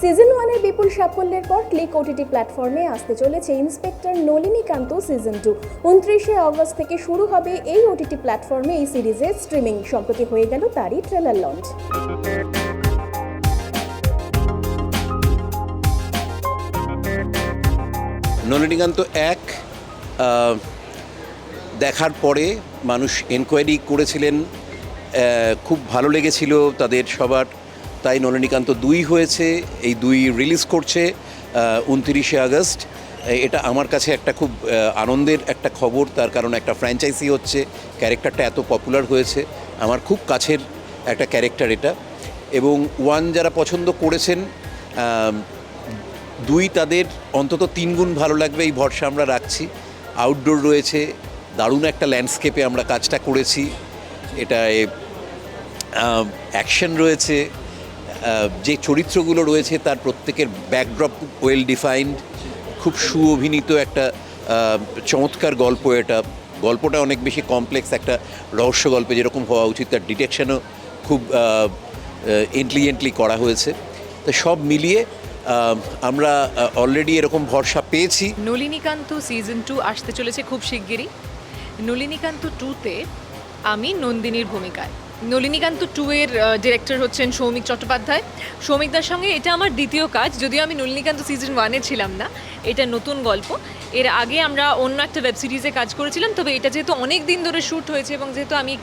Season ওয়ানের বিপুল সাফল্যের পর ক্লিক ওটিটি প্ল্যাটফর্মে আসতে চলেছে ইন্সপেক্টর নলিনীকান্ত সিজন টু উনত্রিশে অগস্ট থেকে শুরু হবে এই ওটিটি প্ল্যাটফর্মে এই সিরিজের স্ট্রিমিং সম্প্রতি হয়ে গেল তারই ট্রেলার লঞ্চ নলিনীকান্ত এক দেখার পরে মানুষ এনকোয়ারি করেছিলেন খুব ভালো লেগেছিল তাদের সবার তাই নলিনীকান্ত দুই হয়েছে, এই দুই রিলিজ করছে উনতিরিশে আগস্ট। এটা আমার কাছে একটা খুব আনন্দের একটা খবর, তার কারণ একটা ফ্র্যাঞ্চাইজি হচ্ছে ক্যারেক্টারটা এত পপুলার হয়েছে, আমার খুব কাছের একটা ক্যারেক্টার এটা। এবং ওয়ান যারা পছন্দ করেছেন দুই তাদের অন্তত তিন গুণ ভালো লাগবে, এই ভরসা আমরা রাখছি। আউটডোর রয়েছে, দারুণ একটা ল্যান্ডস্কেপে আমরা কাজটা করেছি। এটা অ্যাকশন রয়েছে যে চরিত্রগুলো রয়েছে তার প্রত্যেকের ব্যাকড্রপ ওয়েল ডিফাইন্ড খুব সুঅভিনীত একটা চমৎকার গল্প এটা। গল্পটা অনেক বেশি কমপ্লেক্স একটা রহস্য গল্পে যেরকম হওয়া উচিত, তার ডিটেকশানও খুব ইন্টেলিজেন্টলি করা হয়েছে। তো সব মিলিয়ে আমরা অলরেডি এরকম ভরসা পেয়েছি। নলিনীকান্ত সিজন টু আসতে চলেছে খুব শিগগিরই। নলিনীকান্ত টুতে আমি নন্দিনীর ভূমিকায়। নলিনীকান্ত টু এর ডিরেক্টর হচ্ছেন সৌমিক চট্টোপাধ্যায়। সৌমিকদার সঙ্গে এটা আমার দ্বিতীয় কাজ, যদিও আমি নলিনীকান্ত সিজন ওয়ানে ছিলাম না, এটা নতুন গল্প। এর আগে আমরা অন্য একটা ওয়েব সিরিজে কাজ করেছিলাম, তবে এটা যেহেতু অনেক দিন ধরে শ্যুট হয়েছে এবং যেহেতু আমি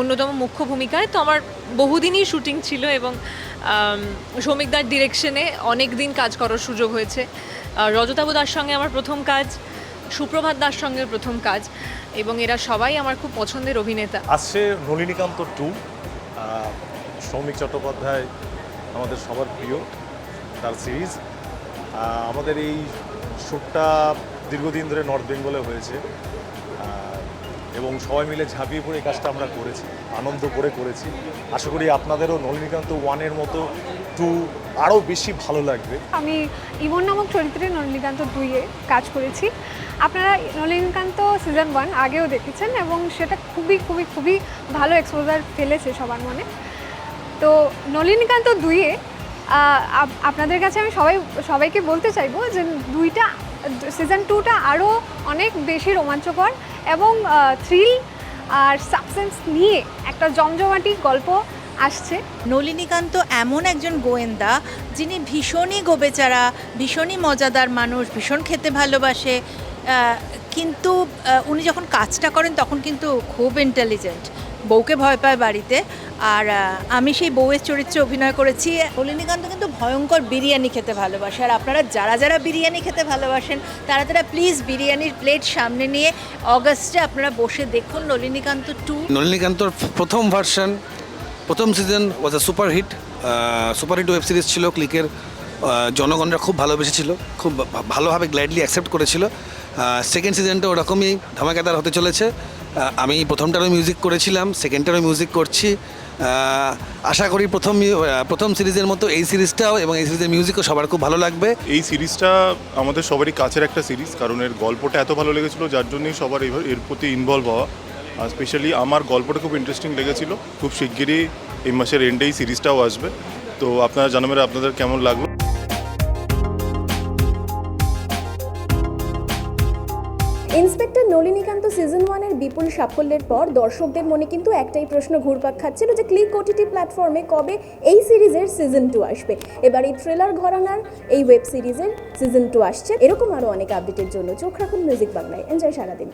অন্যতম মুখ্য ভূমিকায়, তো আমার বহুদিনই শুটিং ছিল এবং সৌমিকদার ডিরেকশনে অনেক দিন কাজ করার সুযোগ হয়েছে। রজতাবু দার সঙ্গে আমার প্রথম কাজ সুপ্রভাত দাস সঙ্গে প্রথম কাজ, এবং এরা সবাই আমার খুব পছন্দের অভিনেতা। আসছে নলিনীকান্ত টু সৌমিক চট্টোপাধ্যায় আমাদের সবার প্রিয় তার সিরিজ আমাদের এই শ্যুটটা দীর্ঘদিন ধরে নর্থ বেঙ্গলে হয়েছে। এবং সবাই মিলে ঝাঁপিয়ে পড়ে কাজটা আমরা করেছি, আনন্দ করে করেছি। আশা করি আপনাদেরও নলিনীকান্ত ওয়ানের মতো টু আরও বেশি ভালো লাগবে। আমি ইমন নামক চরিত্রে নলিনীকান্ত দুইয়ে কাজ করেছি। আপনারা নলিনীকান্ত সিজন ওয়ান আগেও দেখেছেন এবং সেটা খুবই খুবই খুবই ভালো এক্সপোজার ফেলেছে সবার মনে। তো নলিনীকান্ত দুইয়ে আপনাদের কাছে আমি সবাই, সবাইকে বলতে চাইব যে দুইটা সিজন টুটা আরও অনেক বেশি রোমাঞ্চকর এবং থ্রিল আর সাবসেন্স নিয়ে একটা জমজমাটি গল্প আসছে। নলিনীকান্ত এমন একজন গোয়েন্দা যিনি ভীষণই গোবেচারা, ভীষণই মজাদার মানুষ, ভীষণ খেতে ভালোবাসে কিন্তু উনি যখন কাজটা করেন তখন কিন্তু খুব ইন্টেলিজেন্ট বউকে ভয় পায় বাড়িতে। আর আমি সেই বউয়ের চরিত্রে অভিনয় করেছি। নলিনীকান্ত কিন্তু ভয়ঙ্কর বিরিয়ানি খেতে ভালোবাসে। আর আপনারা যারা যারা বিরিয়ানি খেতে ভালোবাসেন, তারা তারা প্লিজ বিরিয়ানির প্লেট সামনে নিয়ে অগস্টে আপনারা বসে দেখুন নলিনীকান্ত টু নলিনীকান্তর প্রথম ভার্সন প্রথম season was a super hit super hit web series ছিল ক্লিকের। জনগণরা খুব ভালোবেসেছিল, খুব ভালোভাবে গ্ল্যাডলি অ্যাকসেপ্ট করেছিল। সেকেন্ড সিজনটা ওরকমই ধামাকাদার হতে চলেছে। আমি প্রথমটারও মিউজিক করেছিলাম সেকেন্ডটারও মিউজিক করছি। আশা করি প্রথম প্রথম সিরিজের মতো এই সিরিজটাও এবং এই সিরিজের মিউজিকও সবার খুব ভালো লাগবে। এই সিরিজটা আমাদের সবারই কাছের একটা সিরিজ, কারণ এর গল্পটা এত ভালো লেগেছিল, যার জন্যই সবার এর প্রতি ইনভলভ হওয়া। স্পেশালি আমার গল্পটা খুব ইন্টারেস্টিং লেগেছিল। খুব শিগগিরই এই মাসের এন্ডেই সিরিজটাও আসবে। তো আপনারা জানাবেন আপনাদের কেমন লাগল। ইন্সপেক্টর নলিনীকান্ত সিজন ওয়ানের বিপুল সাফল্যের পর দর্শকদের মনে কিন্তু একটাই প্রশ্ন ঘুরপাক খাচ্ছিল যে ক্লিক ওটিটি প্ল্যাটফর্মে কবে এই সিরিজের সিজন টু আসবে। এবার এই থ্রিলার ঘরানার এই ওয়েব সিরিজের সিজন টু আসছে। এরকম আরও অনেক আপডেটের জন্য চোখ রাখুন মিউজিক বাংলায় এনজয় সারাদিন।